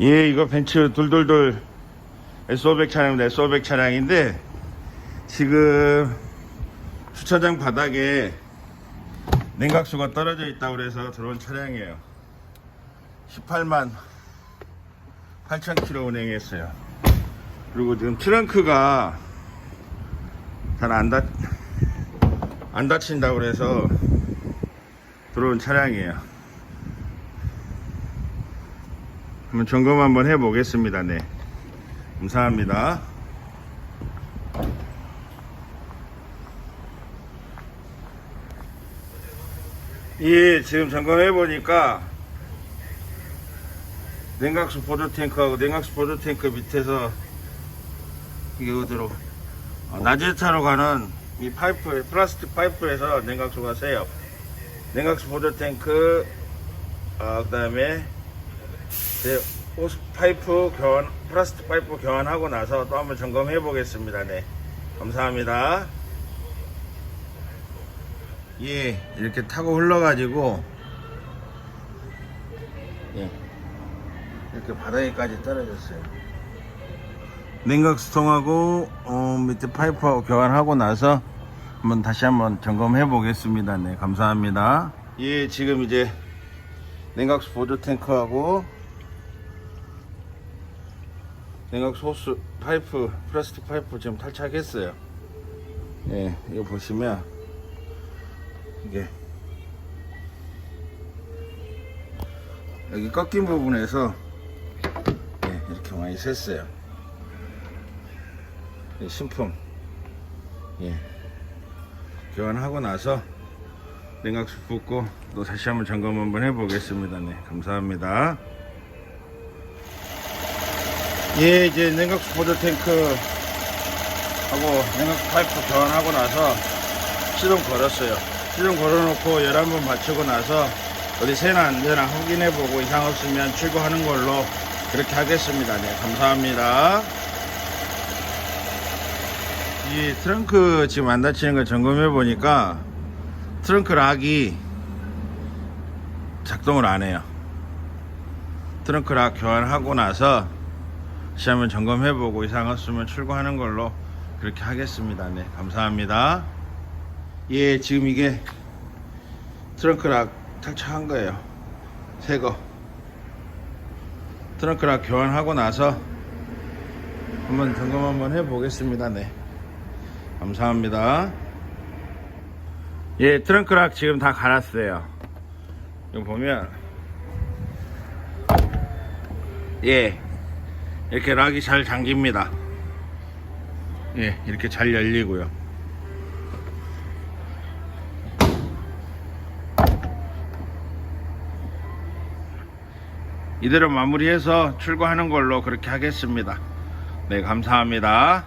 예, 이거 벤츠 돌돌돌 S500 차량입니다. S500 차량인데 지금 주차장 바닥에 냉각수가 떨어져 있다고 그래서 들어온 차량이에요. 18만 8천 킬로 운행했어요. 그리고 지금 트렁크가 잘 안 닫, 안 닫힌다고 그래서 들어온 차량이에요. 한번 점검 한번 해 보겠습니다. 네. 감사합니다. 예, 지금 점검해 보니까 냉각수 보조 탱크하고 냉각수 보조 탱크 밑에서 이게 어디로 어, 나제타로 가는 이 파이프 플라스틱 파이프에서 냉각수가 새요. 냉각수 보조 탱크 어, 그 다음에 제 호스 파이프 교환 플라스틱 파이프 교환하고 나서 또 한번 점검해 보겠습니다. 네, 감사합니다. 예, 이렇게 타고 흘러가지고 예, 이렇게 바닥에까지 떨어졌어요. 냉각 수통하고 어, 밑에 파이프하고 교환하고 나서 한번 다시 한번 점검해 보겠습니다. 네, 감사합니다. 예, 지금 이제 냉각수 보조 탱크하고 냉각수 호스 파이프 플라스틱 파이프 지금 탈착했어요. 예, 이거 보시면 이게 여기 꺾인 부분에서 예, 이렇게 많이 샜어요. 이 신품 예, 교환하고 나서 냉각수 붓고 또 다시 한번 점검 한번 해보겠습니다. 네, 감사합니다. 예, 이제 냉각수 보조 탱크 하고 냉각수 파이프 교환하고 나서 시동 걸었어요. 시동 걸어놓고 11번 맞추고 나서 어디 새나 안 새나 확인해보고 이상 없으면 출고하는 걸로 그렇게 하겠습니다. 네, 감사합니다. 이 트렁크 지금 안 닫히는 걸 점검해 보니까 트렁크 락이 작동을 안 해요. 트렁크 락 교환하고 나서 다시 한번 점검해 보고 이상 없으면 출고하는 걸로 그렇게 하겠습니다. 네, 감사합니다. 예, 지금 이게 트렁크락 탈착한 거예요. 새 거. 트렁크락 교환하고 나서 한번 점검 한번 해 보겠습니다. 네. 감사합니다. 예, 트렁크락 지금 다 갈았어요. 이거 보면 예. 이렇게 락이 잘 잠깁니다. 예, 이렇게 잘 열리고요. 이대로 마무리해서 출고하는 걸로 그렇게 하겠습니다. 네, 감사합니다.